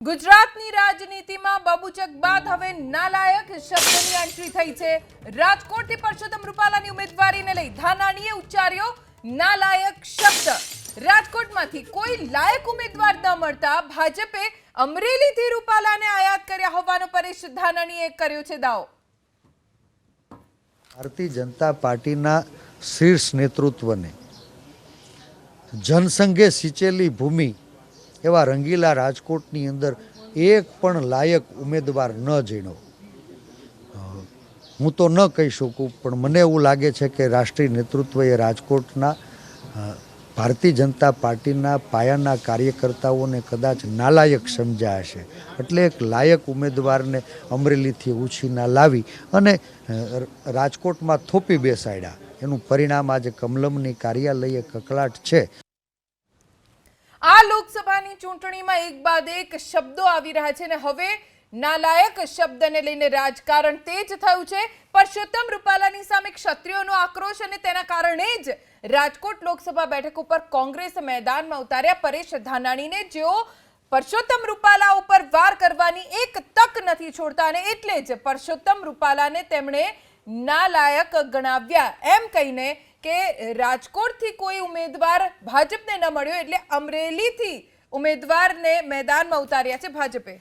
ગુજરાતની રાજનીતિમાં બબુચક બાદ હવે નાલાયક શબ્દની એન્ટ્રી થઈ છે. રાજકોટથી પરસોત્તમ રૂપાલાની ઉમેદવારીને લઈ ધાનાણીએ ઉચ્ચાર્યો નાલાયક શબ્દ. રાજકોટમાંથી કોઈ લાયક ઉમેદવાર ન મળતા ભાજપે અમરેલીથી રૂપાલાને આયાત કર્યા હોવાનો પરેશ ધાનાણીએ કર્યો છે દાવો. ભારતીય જનતા પાર્ટીના શીર્ષ નેતૃત્વને જનસંઘે સિંચેલી ભૂમિ એવા રંગીલા રાજકોટની અંદર એક પણ લાયક ઉમેદવાર ન જીણો હું તો ન કહી શકું, પણ મને એવું લાગે છે કે રાષ્ટ્રીય નેતૃત્વએ રાજકોટના ભારતીય જનતા પાર્ટીના પાયાના કાર્યકર્તાઓને કદાચ નાલાયક સમજ્યા હશે. એટલે એક લાયક ઉમેદવારને અમરેલીથી ઉછીના લાવી અને રાજકોટમાં થોપી બેસાડ્યા. એનું પરિણામ આજે કમલમની કાર્યાલયે કકળાટ છે. આ લોકસભાની ચૂંટણીમાં એક બાદ એક શબ્દો આવી રહ્યા છે અને હવે નાલાયક શબ્દને લઈને રાજકારણ તે જ થયું છે. પરસોત્તમ રૂપાલાની સામે ક્ષત્રિયોનો આક્રોશ અને તેના કારણે જ રાજકોટ લોકસભા બેઠક ઉપર કોંગ્રેસ મેદાનમાં ઉતાર્યા. પરેશ ધાનાણીને જેઓ પરસોત્તમ રૂપાલા ઉપર વાર કરવાની એક તક નથી છોડતા અને એટલે જ પરસોત્તમ રૂપાલાને તેમણે નાલાયક ગણાવ્યા. એમ કહીને કે રાજકોટથી કોઈ ઉમેદવાર ભાજપને ન મળ્યો એટલે અમરેલીથી ઉમેદવારને મેદાનમાં ઉતાર્યા છે ભાજપે.